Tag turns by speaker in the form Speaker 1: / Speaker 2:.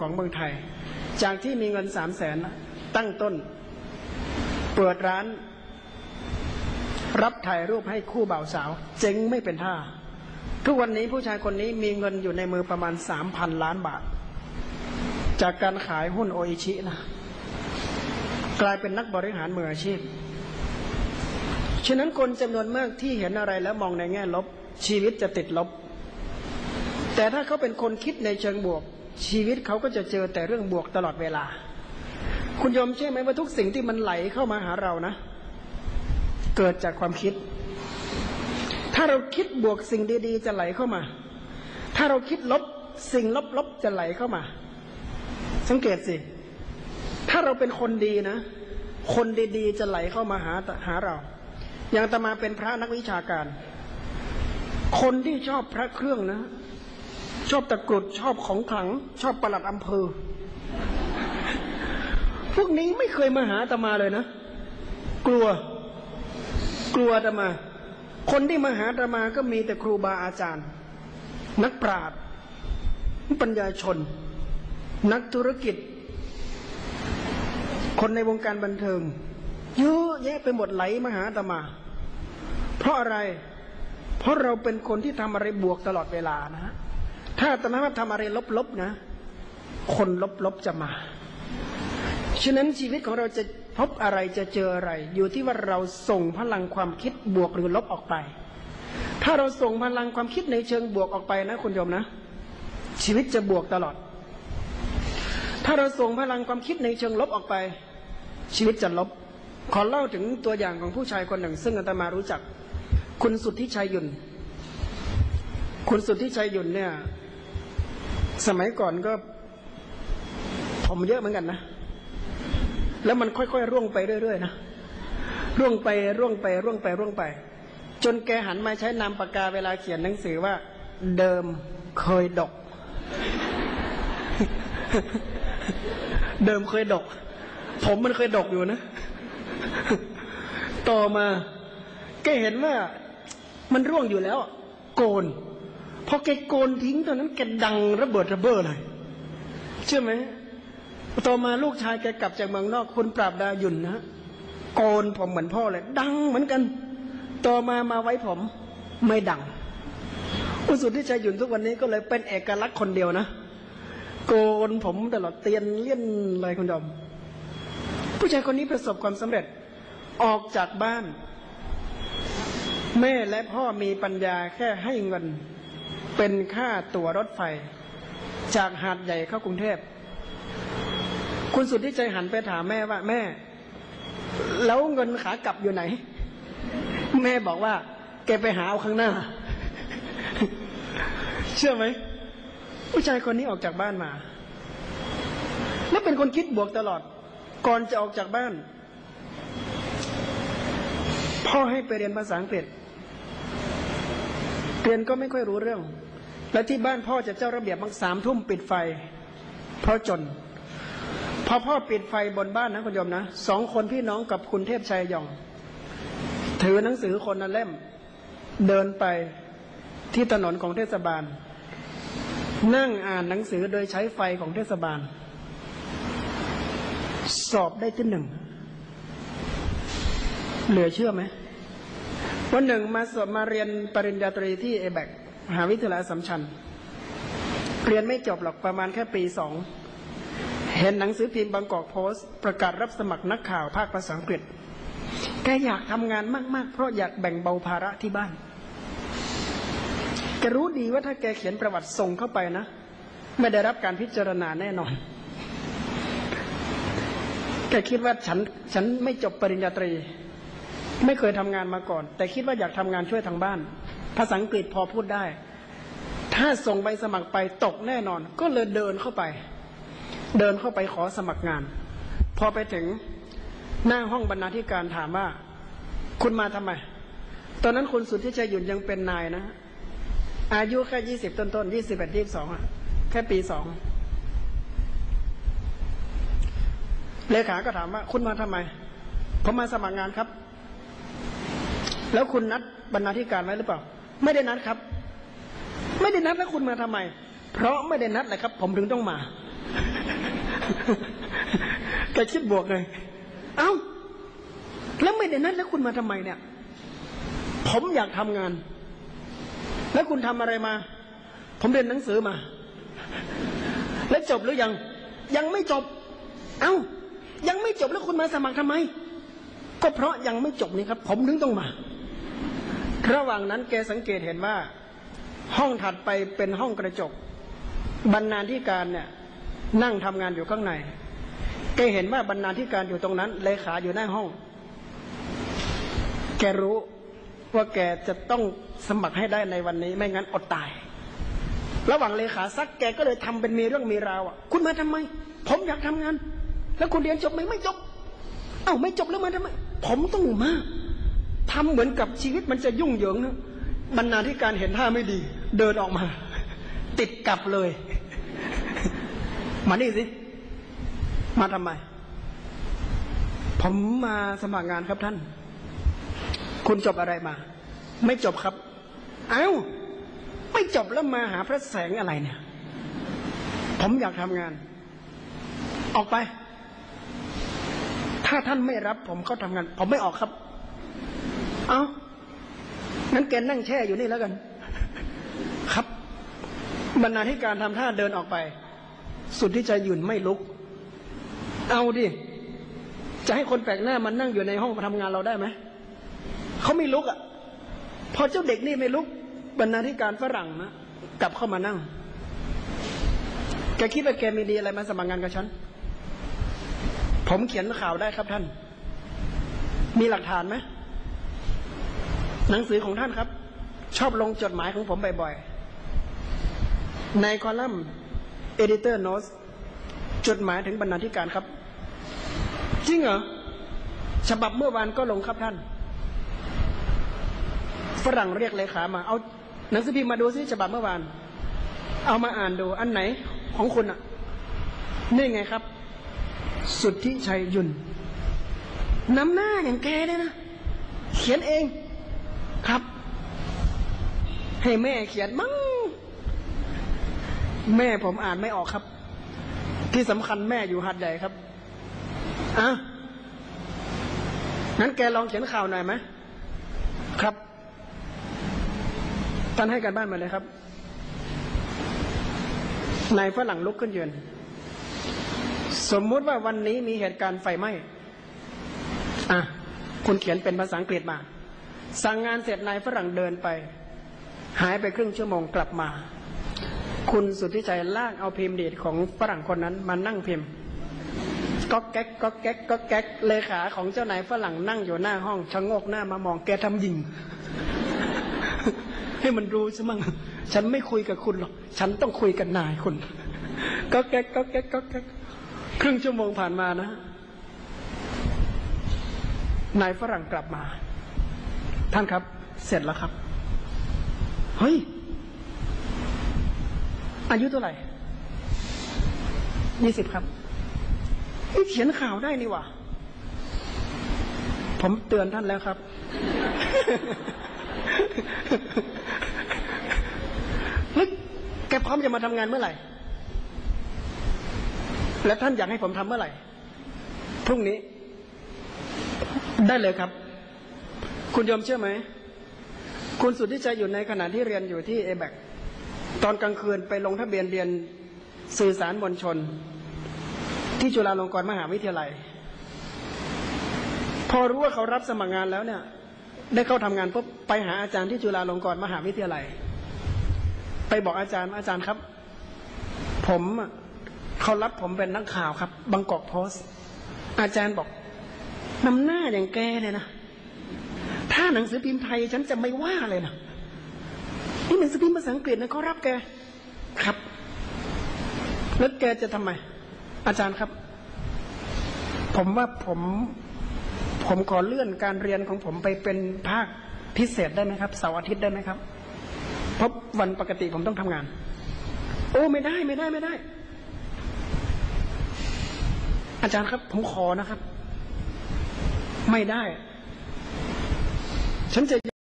Speaker 1: ของเมืองไทย จากที่มีเงินสามแสนตั้งต้น เปิดร้าน รับถ่ายรูปให้คู่บ่าวสาว เจ๊งไม่เป็นท่า ทุกวันนี้ผู้ชายคนนี้มีเงินอยู่ในมือประมาณสามพันล้านบาท จากการขายหุ้นโออิชินะกลายเป็นนักบริหารมืออาชีพ ฉะนั้นคนจำนวนมากที่เห็นอะไรแล้วมองในแง่ลบชีวิตจะติดลบ แต่ถ้าเขาเป็นคนคิดในเชิงบวก ชีวิตเขาก็จะเจอแต่เรื่องบวกตลอดเวลา คุณยอมเชื่อไหมว่าทุกสิ่งที่มันไหลเข้ามาหาเรานะ เกิดจากความคิด ถ้าเราคิดบวกสิ่งดีๆ จะไหลเข้ามา ถ้าเราคิดลบสิ่งลบๆจะไหลเข้ามา สังเกตสิ ถ้าเราเป็นคนดีนะ คนดีๆ จะไหลเข้ามาหาหาเรา อย่างตมาเป็นพระนักวิชาการ คนที่ชอบพระเครื่องนะ ชอบตะกรุดชอบของขลัง ชอบประหลัดอำเภอ พวกนี้ไม่เคยมาหาตมาเลยนะ กลัว กลัวตมา คนที่มาหาตมาก็มีแต่ครูบาอาจารย์ นักปราชญ์ปัญญาชน นักธุรกิจ คนในวงการบันเทิงเยอะแยะไปหมดไหลมาหาตมา เพราะอะไร เพราะเราเป็นคนที่ทำอะไรบวกตลอดเวลานะ ถ้าตมาว่าทำอะไรลบๆนะ คนลบๆจะมา ฉะนั้นชีวิตของเราจะพบอะไรจะเจออะไร อยู่ที่ว่าเราส่งพลังความคิดบวกหรือลบออกไป ถ้าเราส่งพลังความคิดในเชิงบวกออกไปนะคุณโยมนะ ชีวิตจะบวกตลอด ถ้าเราส่งพลังความคิดในเชิงลบออกไป ชีวิตจะลบ ขอเล่าถึงตัวอย่างของผู้ชายคนหนึ่ง ซึ่งอาตมารู้จัก คุณสุทธิชัยยุน คุณสุทธิชัยยุนเนี่ย สมัยก่อนก็ผมเยอะเหมือนกันนะ แล้วมันค่อยๆร่วงไปเรื่อยๆนะ ร่วงไปร่วงไปร่วงไปร่วงไป จนแกหันมาใช้นามปากกาเวลาเขียนหนังสือว่า เดิมเคยดก เดิมเคยดก ผมมันเคยดกอยู่นะ ต่อมาแกเห็นว่ามันร่วงอยู่แล้ว โกน พอแกโกนทิ้งตอนนั้นแกดังระเบิดระเบ้อเลย เชื่อไหมต่อมาลูกชายแกกลับจากเมืองนอกคุณปราบดายุนนะโกนผมเหมือนพ่อเลย ดังเหมือนกันต่อมามาไว้ผมไม่ดัง อุสุทธิชัยหยุนทุกวันนี้ก็เลยเป็นเอกลักษณ์คนเดียวนะโกนผมตลอดเตียนเลี่ยนอะไรคุณดอมผู้ชายคนนี้ประสบความสำเร็จออกจากบ้าน แม่และพ่อมีปัญญาแค่ให้เงิน เป็นค่าตั๋วรถไฟ จากหาดใหญ่เข้ากรุงเทพ คุณสุดที่ใจหันไปถามแม่ว่าแม่ แล้วเงินขากลับอยู่ไหน แม่บอกว่า แกไปหาเอาข้างหน้า เชื่อไหมผู้ชายคนนี้ออกจากบ้านมา แล้วเป็นคนคิดบวกตลอด ก่อนจะออกจากบ้าน พ่อให้ไปเรียนภาษาอังกฤษเรียนก็ไม่ค่อยรู้เรื่อง และที่บ้านพ่อจะเจ้าระเบียบมักสามทุ่มปิดไฟ เพราะจน พอพ่อปิดไฟบนบ้านนะคุณโยมนะสองคนพี่น้องกับคุณเทพชัยยอง ถือหนังสือคนละเล่ม เดินไปที่ถนนของเทศบาล นั่งอ่านหนังสือโดยใช้ไฟของเทศบาล สอบได้ที่หนึ่ง เหลือเชื่อไหมวันหนึ่งมาสอบมาเรียนปริญญาตรีที่เอแบก มหาวิทยาลัยสัมชัญเรียนไม่จบหรอกประมาณแค่ปีสองเห็นหนังสือพิมพ์บางกอกโพสต์ประกาศรับสมัครนักข่าวภาคภาษาอังกฤษแกอยากทำงานมาก ๆ เพราะอยากแบ่งเบาภาระที่บ้านแกรู้ดีว่าถ้าแกเขียนประวัติส่งเข้าไปนะ ไม่ได้รับการพิจารณาแน่นอนแกคิดว่าฉันฉันไม่จบปริญญาตรี ไม่เคยทำงานมาก่อน แต่คิดว่าอยากทำงานช่วยทางบ้าน ภาษาอังกฤษพอพูดได้ ถ้าส่งใบสมัครไปตกแน่นอน ก็เลยเดินเข้าไป เดินเข้าไปขอสมัครงาน พอไปถึงหน้าห้องบรรณาธิการถามว่า คุณมาทำไม ตอนนั้นคุณสุทธิชัยหยุ่นยังเป็นนายนะ อายุแค่ยี่สิบต้นๆยี่สิบเอ็ดยี่สิบสองอะแค่ปีสองเลขาก็ถามว่า คุณมาทำไม ผมมาสมัครงานครับ แล้วคุณนัดบรรณาธิการไว้หรือเปล่า ไม่ได้นัดครับ ไม่ได้นัดแล้วคุณมาทำไม เพราะไม่ได้นัดเลยครับ ผมถึงต้องมาแกคิดบวกเลย เอ้า แล้วไม่ได้นัดแล้วคุณมาทำไมเนี่ย ผมอยากทำงาน แล้วคุณทำอะไรมา ผมเรียนหนังสือมา แล้วจบหรือยัง ยังไม่จบ เอ้า ยังไม่จบแล้วคุณมาสมัครทำไม ก็เพราะยังไม่จบนี่ครับ ผมถึงต้องมา ระหว่างนั้นแกสังเกตเห็นว่า ห้องถัดไปเป็นห้องกระจก บรรณาธิการเนี่ย นั่งทำงานอยู่ข้างในแกเห็นว่าบรรณาธิการอยู่ตรงนั้นเลขาอยู่หน้าห้อง แกรู้ว่าแกจะต้องสมัครให้ได้ในวันนี้ ไม่งั้นอดตาย ระหว่างเลขาซักแกก็เลยทำเป็นมีเรื่องมีราวอะ คุณมาทำไม ผมอยากทำงาน แล้วคุณเรียนจบไหมไม่จบ เอ้าไม่จบแล้วมาทำไม ผมต้องมา ทำเหมือนกับชีวิตมันจะยุ่งเหยิงนะบรรณาธิการเห็นท่าไม่ดี เดินออกมา ติดกลับเลย มานี่สิ มาทำไม ผมมาสมัครงานครับท่าน คุณจบอะไรมา ไม่จบครับ เอ้า ไม่จบแล้วมาหาพระแสงอะไรเนี่ย ผมอยากทำงาน ออกไป ถ้าท่านไม่รับ ผมก็ทำงาน ผมไม่ออกครับ เอางั้นแกนั่งแช่อยู่นี่แล้วกัน ครับ บรรณาธิการทำท่าเดินออกไป สุดที่จะยืนไม่ลุก เอาดิ จะให้คนแปลกหน้ามันนั่งอยู่ในห้องทำงานเราได้ไหม เขาไม่ลุกอะ พอเจ้าเด็กนี่ไม่ลุก บรรณาธิการฝรั่งนะกลับเข้ามานั่ง แกคิดว่าแกมีดีอะไรมาสมัครงานกับฉัน ผมเขียนข่าวได้ครับท่าน มีหลักฐานไหม หนังสือของท่านครับ ชอบลงจดหมายของผมบ่อยๆ ในคอลัมน์ Editor Notes จดหมายถึงบรรณาธิการครับ จริงเหรอ ฉบับเมื่อวานก็ลงครับท่าน ฝรั่งเรียกเลขามา เอาหนังสือพิมพ์มาดูซิฉบับเมื่อวาน เอามาอ่านดูอันไหนของคุณอะนี่ไงครับ สุทธิชัยยุนนำหน้าอย่างแกเลยนะ เขียนเอง ครับ ให้แม่เขียนมั้งแม่ผมอ่านไม่ออกครับ ที่สำคัญแม่อยู่หัดใหญ่ครับอะงั้นแกลองเขียนข่าวหน่อยไหมครับท่านให้การบ้านมาเลยครับนายฝรั่งลุกขึ้นยืนสมมุติว่าวันนี้มีเหตุการณ์ไฟไหม้อะคุณเขียนเป็นภาษาอังกฤษมา สั่งงานเสร็จนายฝรั่งเดินไป หายไปครึ่งชั่วโมงกลับมา คุณสุทธิชัยลากเอาพิมพ์ดีดของฝรั่งคนนั้นมานั่งพิมพ์ก็แก๊กก็แก๊กก็แก๊กเลขาของเจ้านายฝรั่งนั่งอยู่หน้าห้องชะงกหน้ามามองแกทำยิง ให้มันรู้ซะมั่งฉันไม่คุยกับคุณหรอก ฉันต้องคุยกับนายคุณ ก็แก๊กก็แก๊กก็แก๊กครึ่งชั่วโมงผ่านมานะ นายฝรั่งกลับมา ท่านครับ เสร็จแล้วครับ เฮ้ย อายุเท่าไหร่ยี่สิบครับนี่เขียนข่าวได้นี่หว่าผมเตือนท่านแล้วครับ แล้วแกพร้อมจะมาทำงานเมื่อไหร่ และท่านอยากให้ผมทำเมื่อไหร่ พรุ่งนี้ ได้เลยครับ คุณยอมเชื่อไหม คุณสุดที่ใจอยู่ในขณะที่เรียนอยู่ที่เอแบกตอนกลางคืนไปลงทะเบียนเรียนสื่อสารมวลชน ที่จุฬาลงกรณ์มหาวิทยาลัย พอรู้ว่าเขารับสมัครงานแล้วเนี่ย ได้เข้าทำงานปุ๊บไปหาอาจารย์ที่จุฬาลงกรณ์มหาวิทยาลัย ไปบอกอาจารย์อาจารย์ครับ ผมเขารับผมเป็นนักข่าวครับบางกอกโพสต์ อาจารย์บอกนำหน้าอย่างแกเลยนะ ถ้าหนังสือพิมพ์ไทยฉันจะไม่ว่าเลยนะนี่หนังสือพิมพ์ภาษาอังกฤษนะเขารับแกครับ แล้วแกจะทำไม อาจารย์ครับ ผมว่าผม ผมขอเลื่อนการเรียนของผมไปเป็นภาคพิเศษได้ไหมครับเสาร์อาทิตย์ได้ไหมครับเพราะวันปกติผมต้องทำงาน โอ้ไม่ได้ไม่ได้ไม่ได้ อาจารย์ครับ ผมขอนะครับ ไม่ได้ ฉันจะ